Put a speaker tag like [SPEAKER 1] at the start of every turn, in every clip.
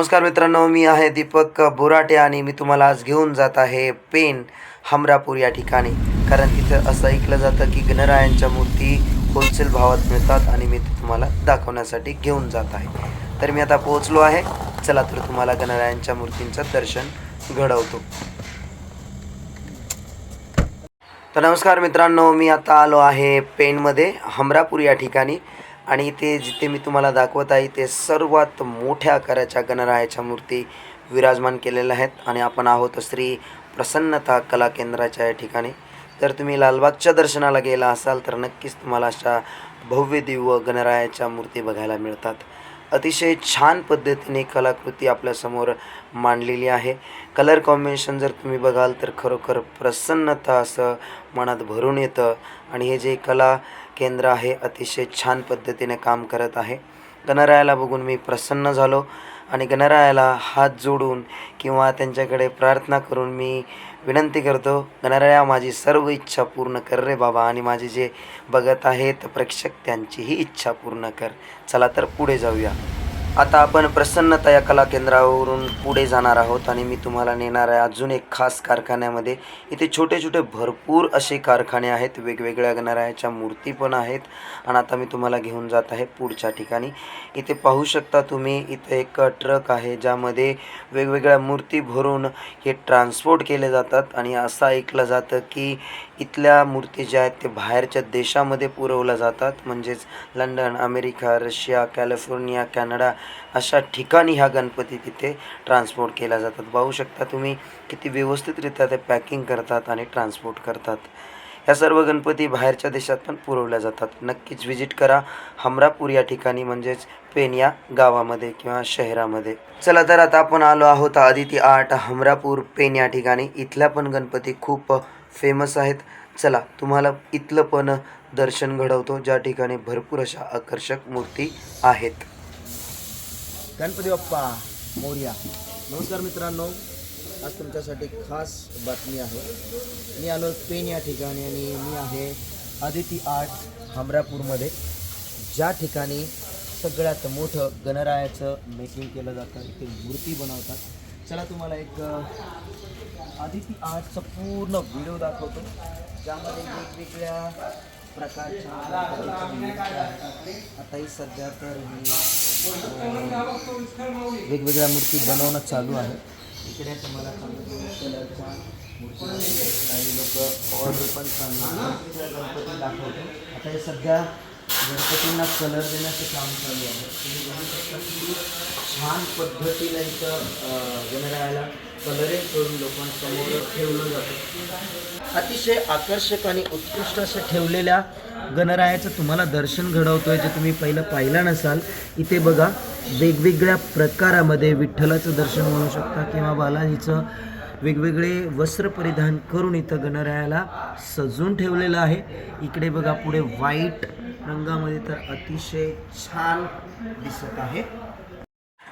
[SPEAKER 1] नमस्कार मित्रांनो मी आहे दीपक बोराटे आणि मी तुम्हाला आज घेऊन जात आहे पेन हमरापूर या ठिकाणी. कारण तिथं असं ऐकलं जातं की गणरायांच्या मूर्ती होलसेल भावात मिळतात आणि मी ते तुम्हाला दाखवण्यासाठी घेऊन जात आहे. तर मी आता पोहोचलो आहे. चला तर तुम्हाला गणरायांच्या मूर्तींचं दर्शन घडवतो. तर नमस्कार मित्रांनो मी आता आलो आहे पेनमध्ये हमरापूर या ठिकाणी. आणि इथे जिथे मी तुम्हाला दाखवत आहे ते सर्वात मोठ्या आकाराच्या गणरायाच्या मूर्ती विराजमान केलेल्या आहेत आणि आपण आहोत श्री प्रसन्नता कला केंद्राच्या या ठिकाणी. जर तुम्ही लालबागच्या दर्शनाला गेला असाल तर नक्कीच तुम्हाला अशा भव्य दिव्य गणरायाच्या मूर्ती बघायला मिळतात. अतिशय छान पद्धतीने कलाकृती आपल्यासमोर मांडलेली आहे. कलर कॉम्बिनेशन जर तुम्ही बघाल तर खरोखर प्रसन्नता असं मनात भरून येतं आणि हे जे कला केंद्र आहे अतिशय छान पद्धतीने काम करत आहे. गणरायाला बघून मी प्रसन्न झालो. आणि गणरायाला हात जोडून किंवा त्यांच्याकडे प्रार्थना करून मी विनंती करतो गणराया माझी सर्व इच्छा पूर्ण कर रे बाबा आणि माझे जे बघत आहेत प्रेक्षक त्यांचीही इच्छा पूर्ण कर. चला तर पुढे जाऊया. आता आपण प्रसन्नता या कला केंद्रावरून पुढे जाणार आहोत आणि मी तुम्हाला नेणार आहे अजून एक खास कारखान्यामध्ये. इथे छोटे छोटे भरपूर असे कारखाने आहेत वेगवेगळ्या गणरायाच्या मूर्ती पण आहेत. आणि आता मी तुम्हाला घेऊन जात आहे पुढच्या ठिकाणी. इथे पाहू शकता तुम्ही इथे एक ट्रक आहे ज्यामध्ये वेगवेगळ्या मूर्ती भरून हे ट्रान्सपोर्ट केले जातात. आणि असं ऐकलं जातं की इथल्या मूर्ती ज्या आहेत ते बाहेरच्या देशामध्ये पुरवल्या जातात. म्हणजेच London America Russia California Canada अशा ठिकाणी ह्या गणपती तिथे ट्रान्सपोर्ट केल्या जातात. पाहू शकता तुम्ही किती व्यवस्थितरित्या ते पॅकिंग करतात आणि ट्रान्सपोर्ट करतात. या सर्व गणपती बाहेरच्या देशात पण पुरवल्या जातात. नक्कीच व्हिजिट करा. हमरापूर या ठिकाणी म्हणजेच पेन या गावामध्ये किंवा शहरामध्ये. चला तर आता आपण आलो आहोत आदिती आर्ट हमरापूर पेन या ठिकाणी. इथल्या पण गणपती खूप फेमस आहेत. चला तुम्हाला इथलं पण दर्शन घडवतो. ज्या ठिकाणी भरपूर अशा आकर्षक मूर्ती आहेत.
[SPEAKER 2] गणपती बाप्पा मोर्या. नमस्कार मित्रांनो. आज तुमच्यासाठी खास बातमी आहे. मी आलो पेन या ठिकाणी आणि मी आहे आदिती आर्ट हमरापूरमध्ये. ज्या ठिकाणी सगळ्यात मोठं गणरायाचं मेकिंग केलं जातं इथे मूर्ती बनवतात. चला तुम्हाला एक अ, आदिती आर्टचा पूर्ण व्हिडिओ दाखवतो. ज्यामध्ये वेगवेगळ्या गणपतीच्या आता ही सध्या तर ही अ, मूर्ती बनवणं चालू आहे. इकडे तुम्हाला ऑर्डर आता हे कलर देण्याचं काम चालू की छान कलरिंग करून लोकांसमोर ठेवलं जातं. अतिशय आकर्षक आणि उत्कृष्ट असं ठेवलेल्या गणरायाचं तुम्हाला दर्शन घडवतोय जे तुम्ही पहिलं पाहिलं नसाल. इथे बघा वेगवेगळ्या प्रकारामध्ये विठ्ठलाचं दर्शन म्हणू शकता किंवा बालाजीचं वेगवेगळे वस्त्र परिधान करून इथं गणरायाला सजून ठेवलेलं आहे. इकडे बघा पुढे व्हाईट रंगामध्ये तर अतिशय छान दिसत आहे.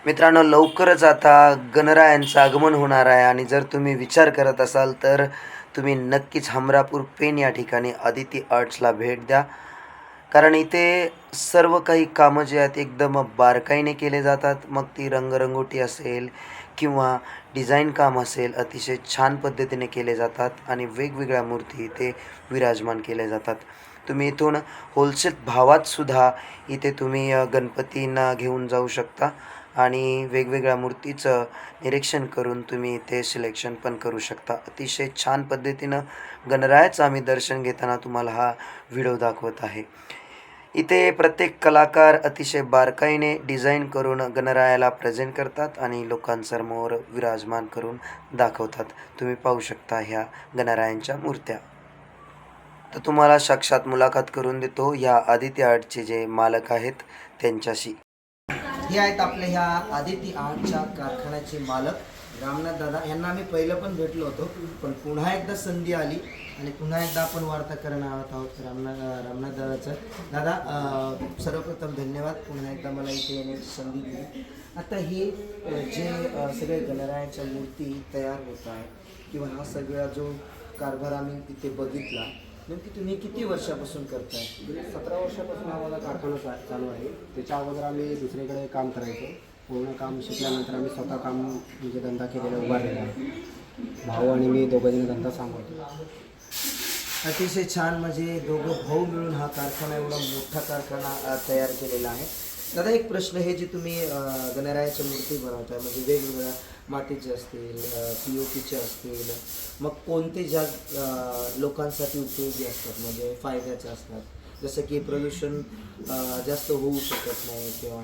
[SPEAKER 1] मित्रांनो लवकरच आता गणरायांचं आगमन होणार आहे आणि जर तुम्ही विचार करत असाल तर तुम्ही नक्कीच हमरापूर पेन या ठिकाणी आदिती आर्ट्सला भेट द्या. कारण इथे सर्व काही कामं जे आहेत एकदम बारकाईने केले जातात. मग ती रंगरंगोटी असेल किंवा डिझाईन काम असेल अतिशय छान पद्धतीने केले जातात आणि वेगवेगळ्या मूर्ती इथे विराजमान केल्या जातात. तुम्ही इथून होलसेल भावातसुद्धा इथे तुम्ही गणपतींना घेऊन जाऊ शकता. आणि वेगवेगळ्या मूर्तीचं निरीक्षण करून तुम्ही इथे सिलेक्शन पण करू शकता. अतिशय छान पद्धतीनं गणरायाचं आम्ही दर्शन घेताना तुम्हाला हा व्हिडिओ दाखवत आहे. इथे प्रत्येक कलाकार अतिशय बारकाईने डिझाईन करून गणरायाला प्रेझेंट करतात आणि लोकांसमोर विराजमान करून दाखवतात. तुम्ही पाहू शकता ह्या गणरायांच्या मूर्त्या. तर तुम्हाला साक्षात मुलाखत करून देतो. ह्या आदित्य आर्टचे जे मालक आहेत त्यांच्याशी
[SPEAKER 2] हे आहेत आपल्या ह्या आदिती आर्टच्या कारखान्याचे मालक. रामनाथ दादा यांना आम्ही पहिलं पण भेटलो होतो पण पुन्हा एकदा संधी आली आणि पुन्हा एकदा आपण वार्ता करणार आहोत रामनाथ रामनाथ दादाचं. दादा सर्वप्रथम धन्यवाद. पुन्हा एकदा मला इथे येण्याची संधी दिली. आता हे जे सगळे गणरायाच्या मूर्ती तयार होत आहे किंवा हा सगळा जो कारभार आम्ही तिथे बघितला नेमकी तुम्ही किती वर्षापासून करताय?
[SPEAKER 3] सतरा वर्षापासून आम्हाला कारखाना चा- चालू आहे. त्याच्या अगोदर आम्ही दुसरीकडे काम करायचो. पूर्ण काम शिकल्यानंतर आम्ही स्वतः काम म्हणजे धंदा केलेला उभारलेला आहे भाऊ आणि मी दोघंजण धंदा सांभाळतो.
[SPEAKER 1] अतिशय छान म्हणजे दोघं भाऊ मिळून हा कारखाना एवढा मोठा कारखाना अ, तयार केलेला आहे. दादा एक प्रश्न हे जे तुम्ही अ, गणरायाच्या मूर्ती बनवताय म्हणजे वेगवेगळ्या मातीचे असतील पी ओ पीचे असतील मग कोणते ज्या लोकांसाठी उपयोगी असतात? म्हणजे फायद्याचे असतात. जसं की प्रदूषण जास्त होऊ शकत नाही किंवा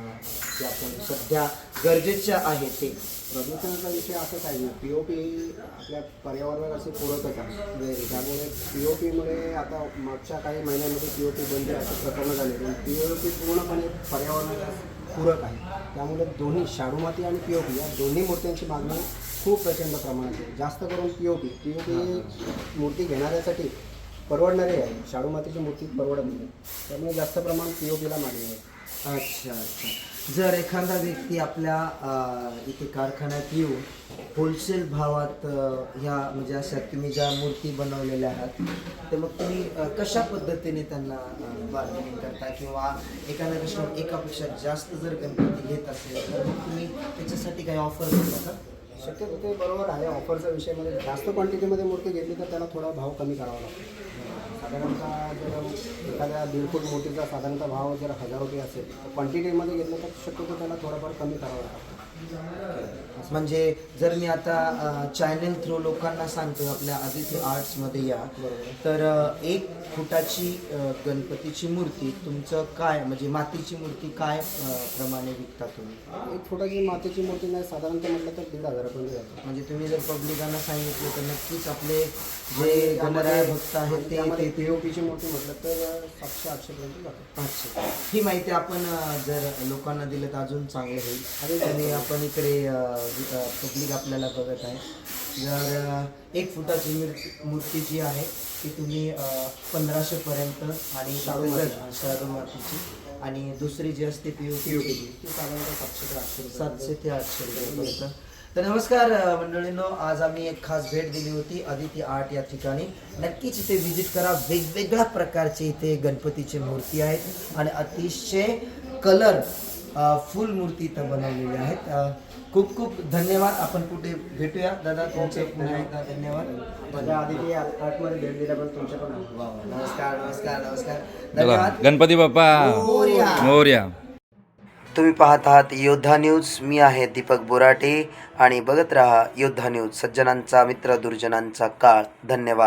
[SPEAKER 1] जे आपण सध्या गरजेच्या आहे ते.
[SPEAKER 3] प्रदूषणाचा विषय असं काही नाही. पी ओ पी आपल्या पर्यावरणाला असे पूरकच आहे म्हणजे त्यामुळे पी ओ पीमुळे आता मागच्या काही महिन्यांमध्ये पी ओ पी बंद असं प्रकरण झाले पण पी ओ पी पूर्णपणे पर्यावरणाला पूरक आहे. त्यामुळे दोन्ही शाडू माती आणि पी ओ पी या दोन्ही मूर्त्यांची मागणी खूप प्रचंड प्रमाणात आहे. जास्त करून P O P P O P मूर्ती घेणाऱ्यासाठी परवडणारी आहे. शाडू मातीची मूर्ती परवडत नाही. त्यामुळे जास्त प्रमाणात पी ओ पीला मागणी आहे.
[SPEAKER 1] अच्छा अच्छा. जर एखादा व्यक्ती आपल्या अ, इथे कारखान्यात येऊन होलसेल भावात अ, ह्या म्हणजे अशा तुम्ही ज्या मूर्ती बनवलेल्या आहात तर मग तुम्ही अ, कशा पद्धतीने त्यांना बार्गेनिंग करता? किंवा एखादा कस्टमर एकापेक्षा जास्त जर गणपती घेत असेल तर मग तुम्ही त्याच्यासाठी काही ऑफर करता का?
[SPEAKER 3] शक्यतो ते बरोबर आहे. ऑफरचा विषयमध्ये जास्त क्वांटिटीमध्ये मूर्ती घेतली तर त्याला थोडा भाव कमी करावा लागतो. साधारणतः जर एखाद्या दीड फूट मूर्तीचा साधारणतः भाव जर हजार रुपये असेल तर क्वांटिटीमध्ये घेतलं तर शक्यतो त्याला थोडाफार कमी करावा लागतो.
[SPEAKER 1] म्हणजे जर मी आता चॅनल थ्रू लोकांना सांगतो आपल्या आदित्य आर्ट्समध्ये या तर एक फुटाची गणपतीची मूर्ती तुमचं काय म्हणजे मातीची मूर्ती काय प्रमाणे विकता तुम्ही?
[SPEAKER 3] एक फुटाची मातीची मूर्ती नाही साधारणतः म्हटलं तर दीड हजारापर्यंत जातो
[SPEAKER 1] म्हणजे तुम्ही जर पब्लिकांना सांगितलं तर नक्कीच आपले जे गणराय भक्त आहेत ते
[SPEAKER 3] त्यामध्ये
[SPEAKER 1] ते
[SPEAKER 3] पी ओ पीची मूर्ती म्हटलं तर सातशे आठशेपर्यंत जातो.
[SPEAKER 1] अच्छा ही माहिती आपण जर लोकांना दिलं तर अजून चांगलं होईल. आणि आपण इकडे पब्लिक आपल्याला बघत आहे. जर एक फुटाची मूर्ती जी आहे ती तुम्ही पंधराशे पर्यंत आणि
[SPEAKER 3] शाडू माती.
[SPEAKER 1] शाडू मातीची. आणि दुसरी जी असते पी ओ
[SPEAKER 3] पी ती साधारणतः सातशे ते आठशे
[SPEAKER 1] सातशे ते आठशे रुपयेपर्यंत तर नमस्कार मंडळींनो. आज आम्ही एक खास भेट दिली होती आदित्य आर्ट या ठिकाणी. नक्कीच इथे व्हिजिट करा. वेगवेगळ्या प्रकारचे इथे गणपतीचे मूर्ती आहेत. आणि अतिशय कलर फुल मूर्ती इथं बनवलेल्या आहेत. खूप खूप धन्यवाद. आपण कुठे भेटूया? दादा तुमचे पुन्हा एकदा धन्यवाद.
[SPEAKER 3] माझ्या आधी आर्टमध्ये भेट तुमच्या पण
[SPEAKER 1] वा. नमस्कार नमस्कार नमस्कार. धन्यवाद.
[SPEAKER 4] गणपती बाप्पा.
[SPEAKER 1] मोरया.
[SPEAKER 4] मोर्या.
[SPEAKER 1] तुम्ही पाहत आहात योद्धा न्यूज. मी आहे दीपक बोराटे आणि बघत रहा योद्धा न्यूज. सज्जनांचा मित्र दुर्जनांचा काळ. धन्यवाद.